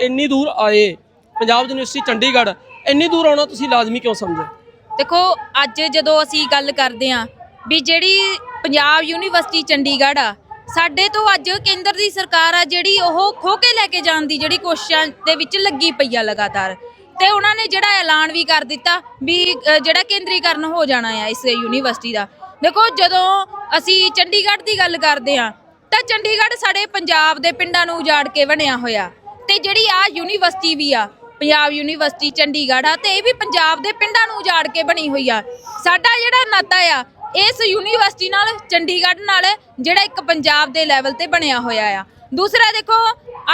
ਇੰਨੀ ਦੂਰ ਆਏ, ਪੰਜਾਬ ਯੂਨੀਵਰਸਿਟੀ ਚੰਡੀਗੜ੍ਹ, ਇੰਨੀ ਦੂਰ ਆਉਣਾ ਤੁਸੀਂ ਲਾਜ਼ਮੀ ਕਿਉਂ ਸਮਝਿਆ ਦੇਖੋ, ਅੱਜ ਜਦੋਂ ਅਸੀਂ ਗੱਲ ਕਰਦੇ ਆਂ ਵੀ ਜਿਹੜੀ ਪੰਜਾਬ ਯੂਨੀਵਰਸਿਟੀ ਚੰਡੀਗੜ੍ਹ ਆ, ਸਾਡੇ ਤੋਂ ਅੱਜ ਕੇਂਦਰ ਦੀ ਸਰਕਾਰ ਆ ਜਿਹੜੀ ਉਹ ਖੋ ਕੇ ਲੈ ਕੇ ਜਾਣ ਦੀ ਜਿਹੜੀ ਕੋਸ਼ਿਸ਼ਾਂ ਦੇ ਵਿੱਚ ਲੱਗੀ ਪਈ ਆ ਲਗਾਤਾਰ। ਤੇ ਉਹਨਾਂ ਨੇ ਜਿਹੜਾ ਐਲਾਨ ਵੀ ਕਰ ਦਿੱਤਾ ਵੀ ਜਿਹੜਾ ਕੇਂਦਰੀਕਰਨ ਹੋ ਜਾਣਾ ਆ ਇਸ ਯੂਨੀਵਰਸਿਟੀ ਦਾ। ਦੇਖੋ, ਜਦੋਂ ਅਸੀਂ ਚੰਡੀਗੜ੍ਹ ਦੀ ਗੱਲ ਕਰਦੇ ਆਂ ਤਾਂ ਚੰਡੀਗੜ੍ਹ ਸਾਡੇ ਪੰਜਾਬ ਦੇ ਪਿੰਡਾਂ ਨੂੰ ਉਜਾੜ ਕੇ ਬਣਿਆ ਹੋਇਆ। ਤੇ ਜਿਹੜੀ ਆ ਯੂਨੀਵਰਸਿਟੀ ਵੀ ਆ, ਪੰਜਾਬ ਯੂਨੀਵਰਸਿਟੀ, ਚੰਡੀਗੜ੍ਹ ਆ, ਤੇ ਇਹ ਵੀ ਪੰਜਾਬ ਦੇ ਪਿੰਡਾਂ ਨੂੰ ਉਜਾੜ ਕੇ ਬਣੀ ਹੋਈ ਆ। ਸਾਡਾ ਜਿਹੜਾ ਨਾਤਾ ਆ, ਇਸ ਯੂਨੀਵਰਸਿਟੀ ਨਾਲ, ਚੰਡੀਗੜ੍ਹ ਨਾਲ, ਜਿਹੜਾ ਇੱਕ ਪੰਜਾਬ ਦੇ ਲੈਵਲ ਤੇ ਬਣਿਆ ਹੋਇਆ ਆ। ਦੂਸਰਾ ਦੇਖੋ,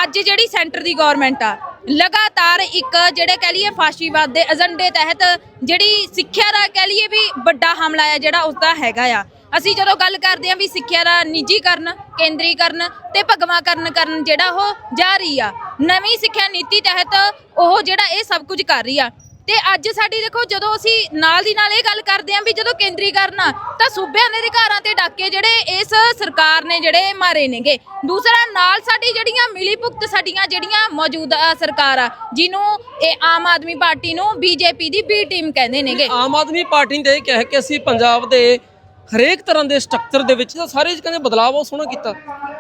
ਅੱਜ ਜਿਹੜੀ ਸੈਂਟਰ ਦੀ ਗਵਰਨਮੈਂਟ ਆ, ਲਗਾਤਾਰ ਇੱਕ ਜਿਹੜੇ ਕਹਿ ਲਈਏ ਫਾਸ਼ੀਵਾਦ ਦੇ ਏਜੰਡੇ ਤਹਿਤ ਜਿਹੜੀ ਸਿੱਖਿਆ ਦਾ ਕਹਿ ਲਈਏ ਵੀ ਵੱਡਾ ਹਮਲਾ ਆ ਜਿਹੜਾ ਉਸ ਦਾ ਹੈਗਾ ਆ। ਅਸੀਂ ਜਦੋਂ ਗੱਲ ਕਰਦੇ ਹਾਂ ਵੀ ਸਿੱਖਿਆ ਦਾ ਨਿੱਜੀਕਰਨ, ਕੇਂਦਰੀਕਰਨ ਤੇ ਭਗਵਾਕਰਨ ਕਰਨ ਜਿਹੜਾ ਉਹ ਜਾਰੀ ਆ, ਨਵੀਂ ਸਿੱਖਿਆ ਨੀਤੀ ਤਹਿਤ ਉਹ ਜਿਹੜਾ ਇਹ ਸਭ ਕੁਝ ਕਰ ਰਹੀ ਆ। ਤੇ ਅੱਜ ਸਾਡੀ ਦੇਖੋ ਜਦੋਂ ਅਸੀਂ ਨਾਲ ਦੀ ਨਾਲ ਇਹ ਗੱਲ ਕਰਦੇ ਹਾਂ ਵੀ ਜਦੋਂ ਕੇਂਦਰੀਕਰਨ ਤਾਂ ਸੂਬਿਆਂ ਦੇ ਅਧਿਕਾਰਾਂ ਤੇ ਡਾਕੇ ਜਿਹੜੇ ਇਸ ਸਰਕਾਰ ਨੇ ਜਿਹੜੇ ਮਾਰੇ ਨੇਗੇ। ਦੂਸਰਾ, ਨਾਲ ਸਾਡੀ ਜਿਹੜੀਆਂ ਮਿਲੀ ਭੁਗਤ ਸਾਡੀਆਂ ਜਿਹੜੀਆਂ ਮੌਜੂਦਾ ਸਰਕਾਰ ਆ, ਜਿਹਨੂੰ ਇਹ ਆਮ ਆਦਮੀ ਪਾਰਟੀ ਨੂੰ ਬੀਜੇਪੀ ਦੀ ਬੀ ਟੀਮ ਕਹਿੰਦੇ ਨੇਗੇ। ਆਮ ਆਦਮੀ ਪਾਰਟੀ ਨੇ ਇਹ ਕਿਹਾ ਕਿ ਅਸੀਂ ਪੰਜਾਬ ਦੇ ਹਰੇਕ ਤਰ੍ਹਾਂ ਦੇ ਸਟਰਕਚਰ ਦੇ ਵਿੱਚ ਤਾਂ ਸਾਰੇ ਕਹਿੰਦੇ ਬਦਲਾਅ ਬਹੁਤ ਸੋਹਣਾ ਕੀਤਾ।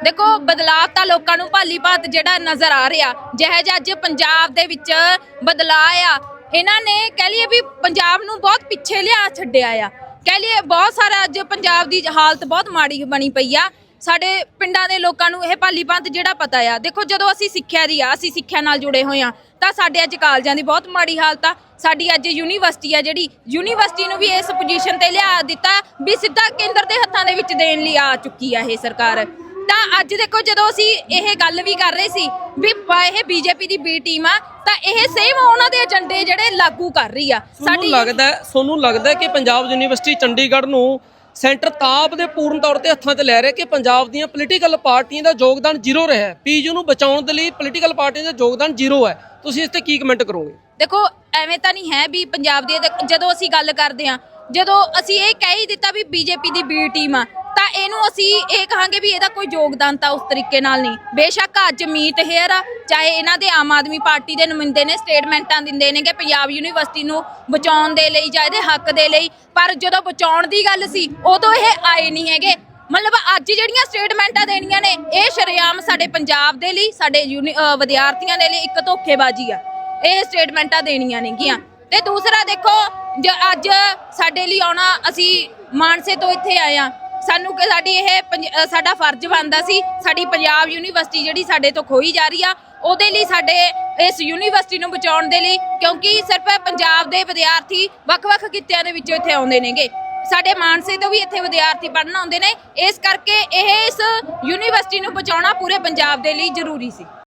ਦੇਖੋ ਬਦਲਾਅ ਤਾਂ ਲੋਕਾਂ ਨੂੰ ਭਾਲੀ ਭਾਤ ਜਿਹੜਾ ਨਜ਼ਰ ਆ ਰਿਹਾ, ਜਿਹੇ ਜਿਹਾ ਅੱਜ ਪੰਜਾਬ ਦੇ ਵਿੱਚ ਬਦਲਾਅ ਆ, ਇਹਨਾਂ ਨੇ ਕਹਿ ਲਈਏ ਵੀ ਪੰਜਾਬ ਨੂੰ ਬਹੁਤ ਪਿੱਛੇ ਲਿਆ ਛੱਡਿਆ ਆ। ਕਹਿ ਲਈਏ ਬਹੁਤ ਸਾਰਾ ਅੱਜ ਪੰਜਾਬ ਦੀ ਹਾਲਤ ਬਹੁਤ ਮਾੜੀ ਬਣੀ ਪਈ ਆ। ਸਾਡੇ ਪਿੰਡਾਂ ਦੇ ਲੋਕਾਂ ਨੂੰ ਇਹ ਭਾਲੀ ਭਾਂਤ ਜਿਹੜਾ ਪਤਾ ਆ। ਦੇਖੋ, ਜਦੋਂ ਅਸੀਂ ਸਿੱਖਿਆ ਦੀ ਆ, ਅਸੀਂ ਸਿੱਖਿਆ ਨਾਲ ਜੁੜੇ ਹੋਏ ਆ, ਤਾਂ ਸਾਡੇ ਅੱਜ ਕਾਲਜਾਂ ਦੀ ਬਹੁਤ ਮਾੜੀ ਹਾਲਤ ਆ। ਸਾਡੀ ਅੱਜ ਯੂਨੀਵਰਸਿਟੀ ਆ ਜਿਹੜੀ ਯੂਨੀਵਰਸਿਟੀ ਨੂੰ ਵੀ ਇਸ ਪੋਜੀਸ਼ਨ ਤੇ ਲਿਆ ਦਿੱਤਾ ਵੀ ਸਿੱਧਾ ਕੇਂਦਰ ਦੇ ਹੱਥਾਂ ਦੇ ਵਿੱਚ ਦੇਣ ਲਈ ਆ ਚੁੱਕੀ ਆ ਇਹ ਸਰਕਾਰ। ਤਾਂ ਅੱਜ ਦੇਖੋ ਜਦੋਂ ਅਸੀਂ ਇਹ ਗੱਲ ਵੀ ਕਰ ਰਹੇ ਸੀ ਵੀ ਇਹ ਬੀਜੇਪੀ ਦੀ ਬੀ ਟੀਮ ਆ ਤਾਂ ਇਹ ਸੇਮ ਉਹਨਾਂ ਦੇ ਏਜੰਡੇ ਜਿਹੜੇ ਲਾਗੂ ਕਰ ਰਹੀ ਆ। ਤੁਹਾਨੂੰ ਲੱਗਦਾ ਤੁਹਾਨੂੰ ਲੱਗਦਾ ਕਿ ਪੰਜਾਬ ਯੂਨੀਵਰਸਿਟੀ ਚੰਡੀਗੜ੍ਹ ਨੂੰ ਸੈਂਟਰ ਤਾਪ ਦੇ ਪੂਰਨ ਤੌਰ ਤੇ ਹੱਥਾਂ 'ਚ ਲੈ ਰਿਹਾ ਕਿ ਪੰਜਾਬ ਦੀਆਂ ਪੋਲੀਟੀਕਲ ਪਾਰਟੀਆਂ ਦਾ ਯੋਗਦਾਨ ਜ਼ੀਰੋ ਰਿਹਾ ਹੈ। ਪੀਯੂ ਨੂੰ ਬਚਾਉਣ ਦੇ ਲਈ ਪੋਲੀਟੀਕਲ ਪਾਰਟੀਆਂ ਦਾ ਯੋਗਦਾਨ ਜ਼ੀਰੋ ਹੈ। ਤੁਸੀਂ ਇਸ ਤੇ ਕੀ ਕਮੈਂਟ ਕਰੋਗੇ? ਦੇਖੋ, ਐਵੇਂ ਤਾਂ ਨਹੀਂ ਹੈ ਵੀ ਪੰਜਾਬ ਦੀ, ਜਦੋਂ ਅਸੀਂ ਗੱਲ ਕਰਦੇ ਹਾਂ, ਜਦੋਂ ਅਸੀਂ ਇਹ ਕਹਿ ਹੀ ਦਿੱਤਾ ਵੀ ਬੀਜੇਪੀ ਦੀ ਬੀ ਟੀਮ ਆ ਤਾਂ ਇਹਨੂੰ ਅਸੀਂ ਇਹ ਕਹਾਂਗੇ ਵੀ ਇਹਦਾ ਕੋਈ ਯੋਗਦਾਨ ਤਾਂ ਉਸ ਤਰੀਕੇ ਨਾਲ ਨਹੀਂ। ਬੇਸ਼ੱਕ ਅੱਜ ਮੀਤ ਹੇਅਰ ਆ ਚਾਹੇ ਇਹਨਾਂ ਦੇ ਆਮ ਆਦਮੀ ਪਾਰਟੀ ਦੇ ਨੁਮਾਇੰਦੇ ਨੇ ਸਟੇਟਮੈਂਟਾਂ ਦਿੰਦੇ ਨੇ ਕਿ ਪੰਜਾਬ ਯੂਨੀਵਰਸਿਟੀ ਨੂੰ ਬਚਾਉਣ ਦੇ ਲਈ ਜਾਂ ਇਹਦੇ ਹੱਕ ਦੇ ਲਈ, ਪਰ ਜਦੋਂ ਬਚਾਉਣ ਦੀ ਗੱਲ ਸੀ, ਉਦੋਂ ਇਹ ਆਏ ਨਹੀਂ ਹੈਗੇ। ਮਤਲਬ ਅੱਜ ਜਿਹੜੀਆਂ ਸਟੇਟਮੈਂਟਾਂ ਦੇਣੀਆਂ ਨੇ, ਇਹ ਸ਼ਰੇਆਮ ਸਾਡੇ ਪੰਜਾਬ ਦੇ ਲਈ, ਸਾਡੇ ਯੂਨੀ- ਅਹ ਵਿਦਿਆਰਥੀਆਂ ਦੇ ਲਈ ਇੱਕ ਧੋਖੇਬਾਜ਼ੀ ਆ। ਇਹ ਸਟੇਟਮੈਂਟਾਂ ਦੇਣੀਆਂ ਨੇਗੀਆਂ। ਤੇ ਦੂਸਰਾ ਦੇਖੋ, ਜ, ਅੱਜ ਸਾਡੇ ਲਈ ਆਉਣਾ ਅਸੀਂ ਮਾਨਸੇ ਤੋਂ ਇੱਥੇ ਆਏ ਆ। ਸਾਨੂੰ ਕਿ ਸਾਡੀ ਇਹ ਪੰਜ- ਅ, ਸਾਡਾ ਫਰਜ਼ ਬਣਦਾ ਸੀ ਸਾਡੀ ਪੰਜਾਬ ਯੂਨੀਵਰਸਿਟੀ ਜਿਹੜੀ ਸਾਡੇ ਤੋਂ ਖੋਈ ਜਾ ਰਹੀ ਆ ਉਹਦੇ ਲਈ ਸਾਡੇ ਇਸ ਯੂਨੀਵਰਸਿਟੀ ਨੂੰ ਬਚਾਉਣ ਦੇ ਲਈ ਕਿਉਂਕਿ ਸਿਰਫ ਪੰਜਾਬ ਦੇ ਵਿਦਿਆਰਥੀ ਵੱਖ-ਵੱਖ ਕਿੱਤਿਆਂ ਦੇ ਵਿੱਚੋਂ ਇੱਥੇ ਆਉਂਦੇ ਨੇਗੇ। ਸਾਡੇ ਮਾਨਸੇ ਤੋਂ ਵੀ ਇੱਥੇ ਵਿਦਿਆਰਥੀ ਪੜ੍ਹਨ ਆਉਂਦੇ ਨੇ ਇਸ ਕਰਕੇ ਇਹ ਇਸ ਯੂਨੀਵਰਸਿਟੀ ਨੂੰ ਬਚਾਉਣਾ ਪੂਰੇ ਪੰਜਾਬ ਦੇ ਲਈ ਜ਼ਰੂਰੀ ਸੀ।